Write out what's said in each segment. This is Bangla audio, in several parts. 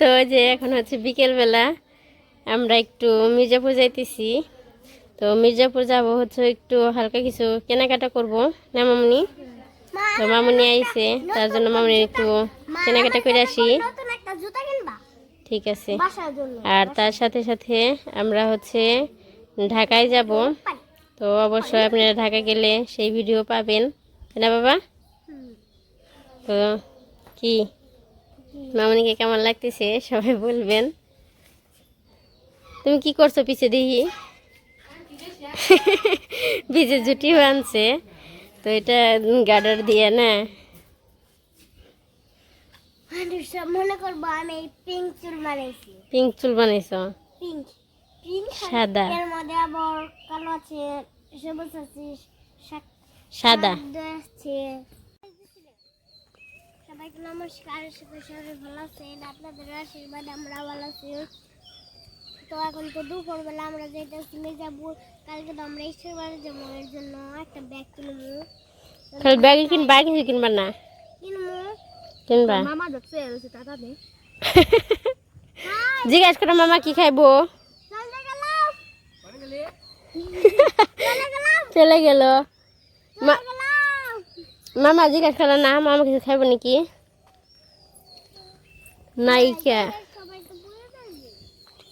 তো যে এখন হচ্ছে বিকেলবেলা আমরা একটু মির্জাপুর যাইতেছি। তো মির্জাপুর যাব হচ্ছে একটু হালকা কিছু কেনাকাটা করব। না, মামনি? তো মামনি আইছে, তার জন্য মামনি একটু কেনাকাটা করে আসি। ঠিক আছে। আর তার সাথে সাথে আমরা হচ্ছে ঢাকায় যাব। তো অবশ্যই আপনারা ঢাকা গেলে সেই ভিডিও পাবেন। না, বাবা? তো কি? মামনিকে কেমন লাগতেছে? সবাই বলবেন। তুমি কি করছ পিছে দেখি পিছে জুটি আনছে তো এটা গার্ডার দিয়ে না? মনে করব আমি পিঙ্ক চুল বানাইছি। পিঙ্ক চুল বানাইছো? পিঙ্ক পিঙ্ক সাদা? এর মধ্যে আবার কালো আছে সবুজ আছে সাদা? আছে। সবাইকে নমস্কার। সবাই ভালো আছেন? আপনাদের আশীর্বাদ আমরা ভালো আছি। তো এখন তো দুপুরবেলা আমরা যেতেছি মির্জাপুর। কালকে তো আমরা ঈশ্বরবাড়ি যাব এর জন্য একটা ব্যাগ কিনবো। খালি ব্যাগ কিনবা কিছু কিনবা না? কিনবো। কিনবা। মামা যাচ্ছে রয়েছে টাটা দে। জিজ্ঞাসা করো মামা কি খাইবো। চলে গেল? মামা জিজ্ঞাসা করো না মামা কিছু খাইবো নাকি? নাই কে সবাই তো বলে দেবে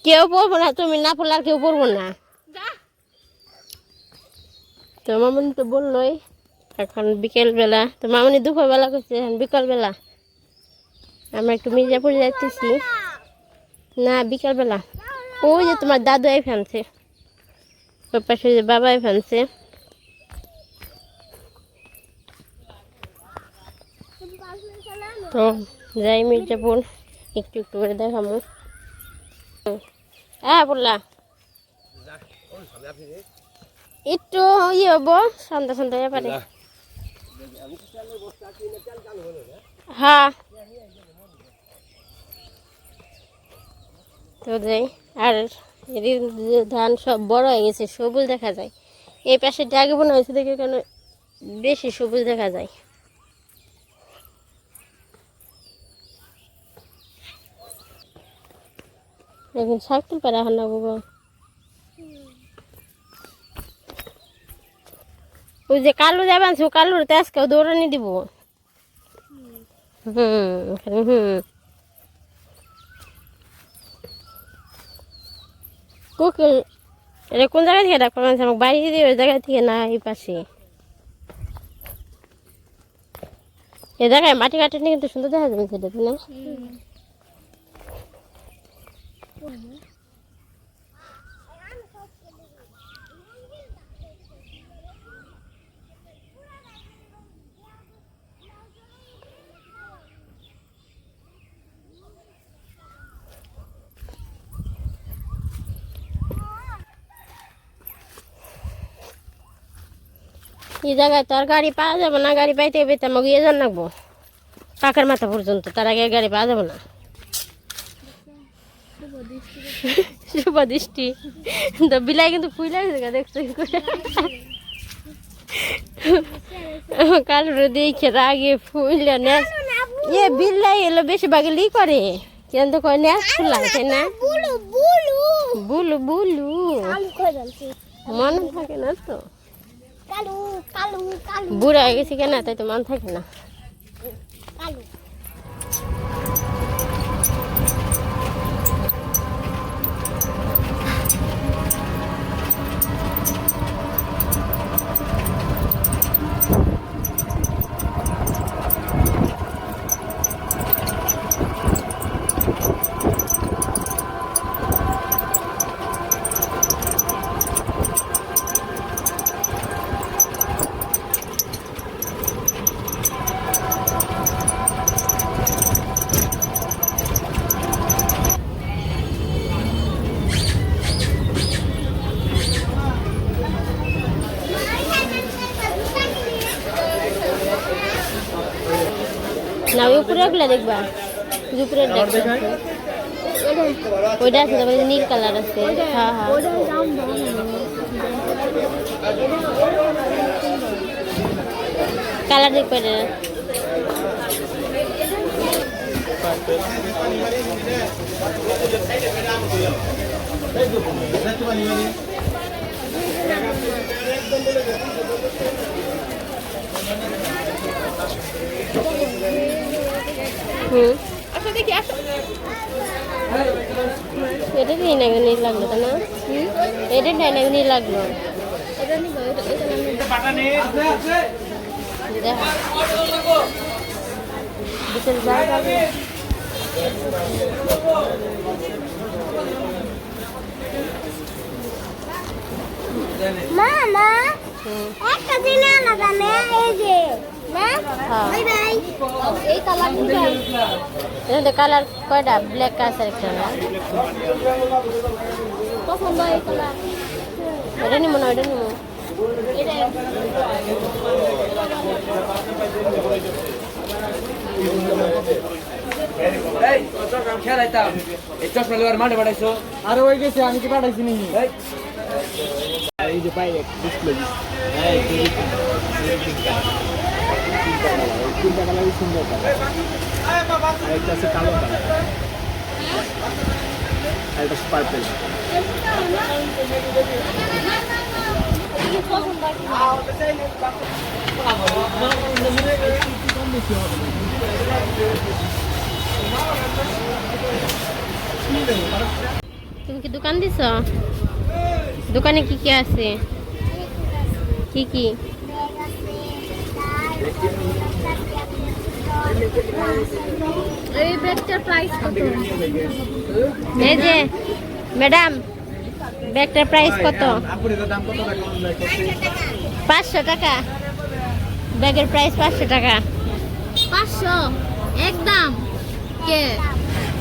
কেউ পড়ব না তুমি না পড়লে আর কেউ পড়ব না। তো মামনি তো বললোই এখন বিকেল বেলা তো মামনি দুপুর বেলা করছে এখন বিকাল বেলা আমরা একটু মির্জাপুর যাইতেছি। না বিকাল বেলা ওই যে তোমার দাদু আই ফেলছে। ওই পাশে যে বাবাই ফেলছে। তো যাই মির্জাপুর। একটু একটু করে দেখাবো। হ্যাঁ বললা। একটু ইয়ে হব সন্ধ্যা সন্ধ্যা ব্যাপারে। হ্যাঁ। তো যাই আর ধান সব বড় হয়ে গেছে সবুজ দেখা যায়। এই পাশে আগে মনে হয়েছে দেখে কেন বেশি সবুজ দেখা যায়। এখন সাইকেল পারা হন না বাবা ওই যে কালু যাবেন সে কালুর তো আজকে দৌড়ানি দিব। হুম হুম কোকিল এটা কোন জায়গা থেকে ডাক্তার মানুষ? আমাকে বাড়ি দিয়ে ওই জায়গা থেকে না, এই পাশে। এ জায়গায় মাটি কাটে কিন্তু সুন্দর দেখা যাবে সেটা তাই না এই জায়গায় তো আর গাড়ি পাওয়া যাবে না গাড়ি পাইতে পেতে আমাকে ইয়ে জান লাগবো। পাখার মাথা পর্যন্ত তার আগে গাড়ি পাওয়া যাবে না। শুভ দৃষ্টি। তো বিলাই কিন্তু ফুইলা গেছে দেখছ কাল দেখে রাগে ফুইলা নেস এ বিল্লাই এলো বেশি বাগেলি করে। কিন্তু কয় নেস ফুলাই তাই না। বুলু বুলু। মনে থাকে না তো। বুড়া হয়ে গেছে কেন? তাই তো মন থাকে না। ওই দেখবা? উপরে ওইটা আছে তারপরে নীল কালার আছে। হ্যাঁ হ্যাঁ। কালার দেখবে এটা হুম এটা কি না নীল লাগল তো না? হুম? এটা ডাইনা নীল লাগল। বিকেল যায় মামা হুম একটা দিনে আলাদা নে এই যে না হ্যাঁ। কালার কয়টা? ব্ল্যাক আছে একটা না? পছন্দ এই কালার। এটা নিব না এটা নিব খেলাইতাম এই চশমা লোয়ার মাঠে পাঠাইছো? আরে ওই গেছে আমি কি পাঠাইছি নি যে পাই ডিসপ্লে তিনটা কালারই সুন্দর কালার একটা আছে কালো কালার আর একটা পার্পেল তুমি কি দোকান দিছ দোকানে কি কি আছে? কি কি? এই ব্যাগটার প্রাইস কত? এই যে ম্যাডাম ব্যাগটার প্রাইস কত? পাঁচশো টাকা। ব্যাগের প্রাইস পাঁচশো টাকা। পাঁচশো? একদম? কে?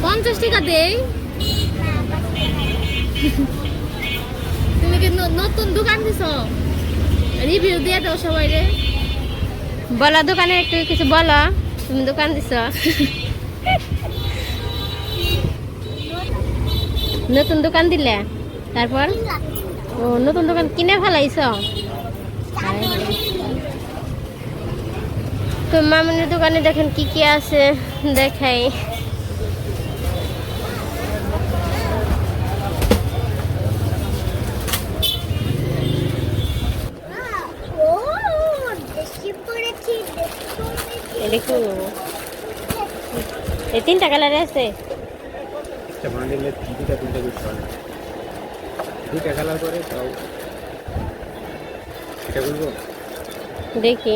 পঞ্চাশ টাকা দেই? তুমি কি নতুন দোকান দিছ। রিভিউ দিয়ে দাও সবাই রে বলো দোকানে একটু কিছু বলো, তুমি দোকান দিছ? নতুন দোকান দিলে, তারপর? ও, নতুন দোকান কিনে ফেলাইছ? তো মামনির দোকানে দেখেন কি কি আছে, দেখাই ও বেশি পড়েছি বেশি নেব এই তিনটা কালারে আছে। একটা বান্ডেলে দুটা তিনটা পিস পাবে দুইটা কালার করে তাও এটা বলব? দেখি।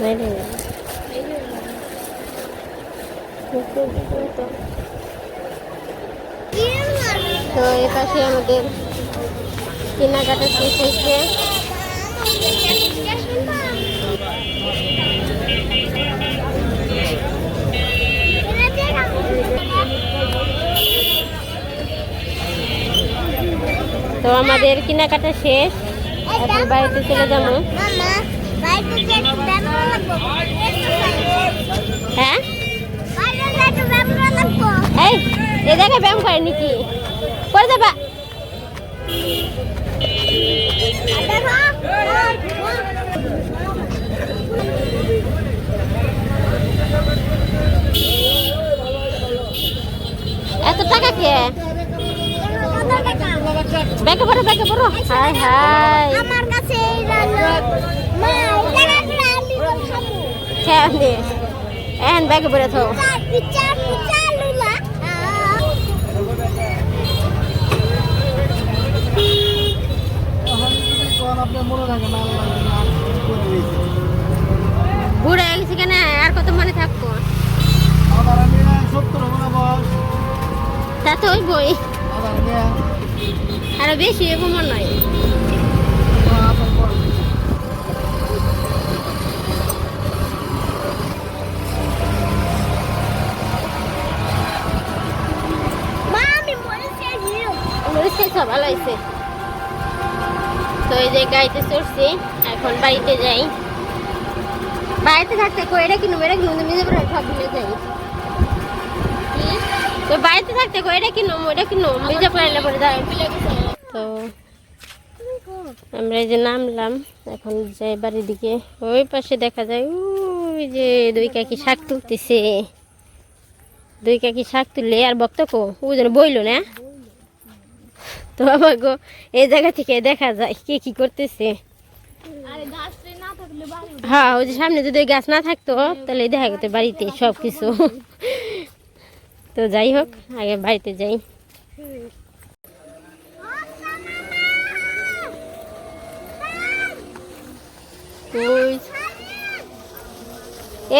নাই তো এ পাশে আমাদের কেনাকাটা শেষ হয়েছে। তো আমাদের কেনাকাটা শেষ। এখন বাড়িতে চলে যাব। হ্যাঁ? এই, এ দেখে ব্যায়াম করে নাকি করে দেবা। এত টাকা কে? ব্যাগে পড়ো ব্যাগে পড়ো। Hi hi. আমার কাছে এই রান্না। মা এটা রান্না আমি এন ব্যাগে পড়ে থাও বুড়ো হয়ে গেছি কেন? আর কত মনে থাকব? তা তো ওই বই আরও বেশি এরকম নয় ভালো হয়েছে। তো এই যে গাড়িতে চড়ছি, এখন বাড়িতে যাই। বাড়িতে থাকতে কো এটা কিনুম এটা তুমি যাবে সব ভুলে যাই। তো বাড়িতে থাকতে কো এটা কিনুম ওটা কিনুম মির্জাপুর এলে পরে যাই তো আমরা এই যে নামলাম, এখন যাই বাড়ির দিকে। ওই পাশে দেখা যায় ওই যে দুই কাকি শাক তুলতেছে। দুই কাকি শাক তুললে আর বক্ত কো ও যেন বইলো না। তো বাবা গো এই জায়গা থেকে দেখা যায় কে কি করতেছে। হ্যাঁ ওই যে সামনে যদি গাছ না থাকতো তাহলে দেখা যেত বাড়িতে সব কিছু তো যাই হোক আগে বাড়িতে যাই।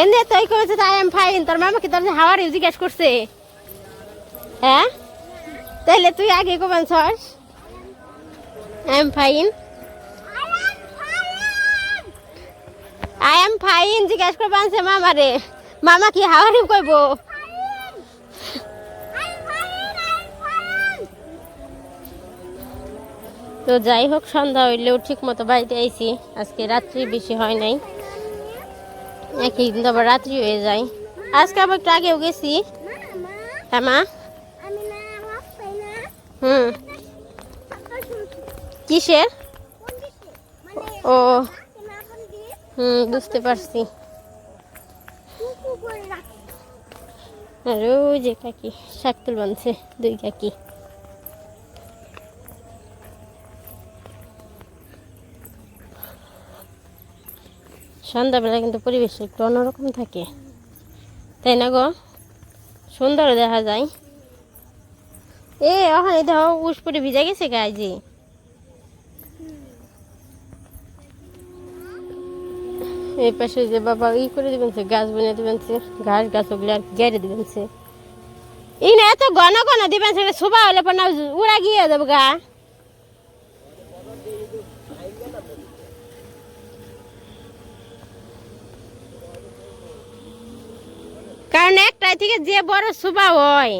এনে তাই করেছে তাই এম ফাইন তোর মামাকে তোর হাওয়ার জিজ্ঞেস করছে। হ্যাঁ? তাহলে তুই আগে কবেন sauce I am fine I am fine জিজ্ঞেস করবে আনছে মামারে। মামা কি হাওয়ারি কইব তো যাই হোক, সন্ধ্যা হইলেও ঠিক মতো বাড়িতে আইছি। আজকে রাত্রি বেশি হয় নাই। একই দিন তো আবার রাত্রি হয়ে যায়। আজকে আবার একটু আগেও গেছি। হ্যাঁ মা আমি না আমার পাই না হুম। কিসের? ও। হুম, বুঝতে পারছি। আর ওই যে কাকি, শাক তুল বানছে, দুই কাকি। সন্ধ্যাবেলা কিন্তু পরিবেশ একটু অন্যরকম থাকে। তাই না গো? সুন্দর দেখা যায়। এ, ওখানে দেখো উসপুরে ভিজা গেছে গায়ে এই পাশে যে বাবা ই করে দিবেন গাছ বনে দিবেন ঘাস গাছ ওগুলো আর গেড়ে দিবেন এই না, এত ঘন ঘন দিবেন সে, শোভা হলে পর না উড়া গিয়ে যাব গা। কারণ একটাই থেকে যে বড় শোভা হয়।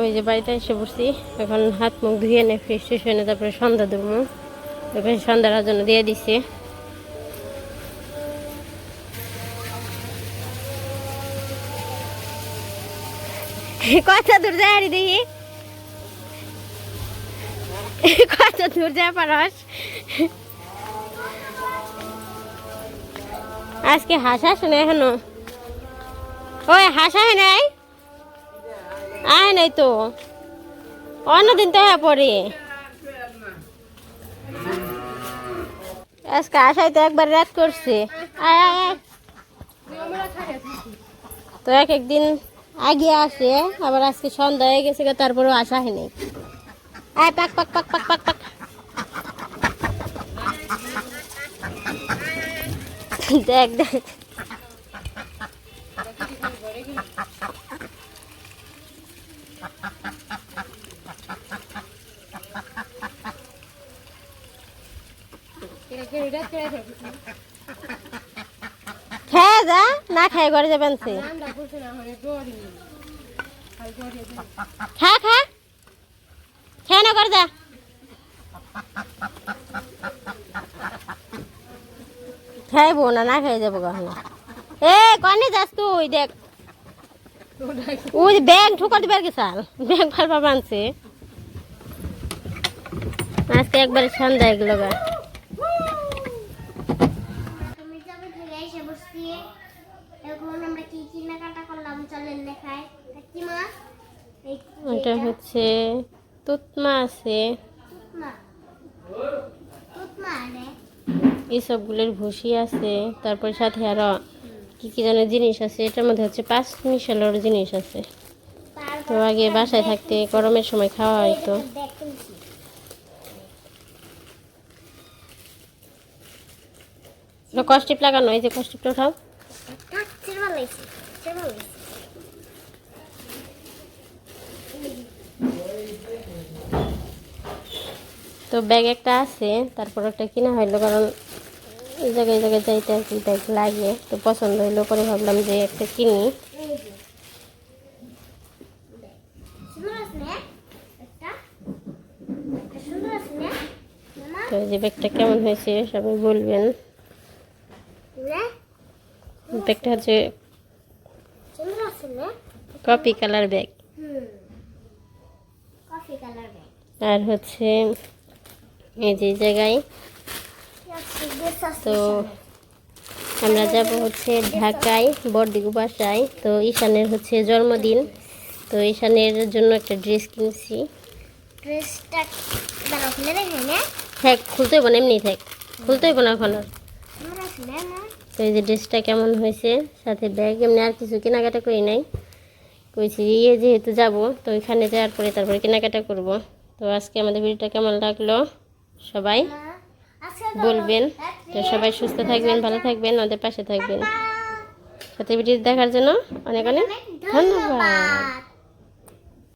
ওই যে বাড়িতে এসে বসছি এখন হাত মুখ ধুয়ে নে ফ্রেশ ট্রেশ হয়ে তারপরে সন্ধ্যা এখন সন্ধ্যার জন্য দিয়ে দিছে। কত দূর যায় আরে দেখি? কত দূর যায় পারস? আজকে হাসা শুনে এখনও। ওই হাসা হয় নাই? আয় নাই তো। অন্যদিন তো হ্যাঁ পরে। আজকে আসায় তো একবার রাত করছে। আয় তো এক একদিন আগে আসে, আবার আজকে সন্ধ্যা হয়ে গেছে তারপরেও আসা হয়নি। আয়, পাক পাক পাক পাক পাক পাক। দেখ দেখ। খেয়ে যা, না খেয়ে ঘরে যাবেন খা খা। খেয়ে না করে যা। খাইবো না না খেয়ে যাব কখনো। এ, কনে যাস তুই, দেখ। ওই ব্যাগ ঠুকার দিবার কি সাল ব্যাগ ফালবা বানছে। আজকে একবারে সন্ধ্যা এগুলো গা তুমি যাবে থেকে বসছি এখন আমরা কি কেনাকাটা করলাম? চলেন দেখায় কি মাছ এই ওটা হচ্ছে তুতমা আছে। এই সবগুলোর ভুসি আছে। তারপর সাথে আরও কি কি যেন জিনিস আছে। এটার মধ্যে হচ্ছে পাঁচ মিশালোর জিনিস আছে। তো আগে বাসায় থাকতে গরমের সময় খাওয়া হয়তো কিনছি লাগানো এই যে কষ্টিপটা উঠাও। তো ব্যাগ একটা আছে তারপর একটা কিনা হইল কারণ এই জায়গায় জায়গায় যাইতে আর কি ব্যাগ লাগে তো পছন্দ হইল করে ভাবলাম যে একটা কিনি। তো এই যে ব্যাগটা কেমন হয়েছে সবাই বলবেন। ব্যাগটা হচ্ছে কপি কালার ব্যাগ। আর হচ্ছে এই যে জায়গায় তো আমরা যাব হচ্ছে ঢাকায় বড়দিগু বাসায়। তো ঈশানের হচ্ছে জন্মদিন। তো ঈশানের জন্য একটা ড্রেস কিনছি। ড্রেসটা থাক খুলতে হইব না, এমনি থাক। খুলতে হইব না এখন আর। তো এই যে ড্রেসটা কেমন হয়েছে, সাথে ব্যাগ, এমনি আর কিছু কেনাকাটা করি নাই। কইছি ইয়ে যেহেতু যাব, তো ওইখানে যাওয়ার পরে তারপরে কেনাকাটা করব। তো আজকে আমাদের ভিডিওটা কেমন লাগল? সবাই বলবেন। তো সবাই সুস্থ থাকবেন, ভালো থাকবেন, আমাদের পাশে থাকবেন। সাথে ভিডিও দেখার জন্য অনেক অনেক ধন্যবাদ।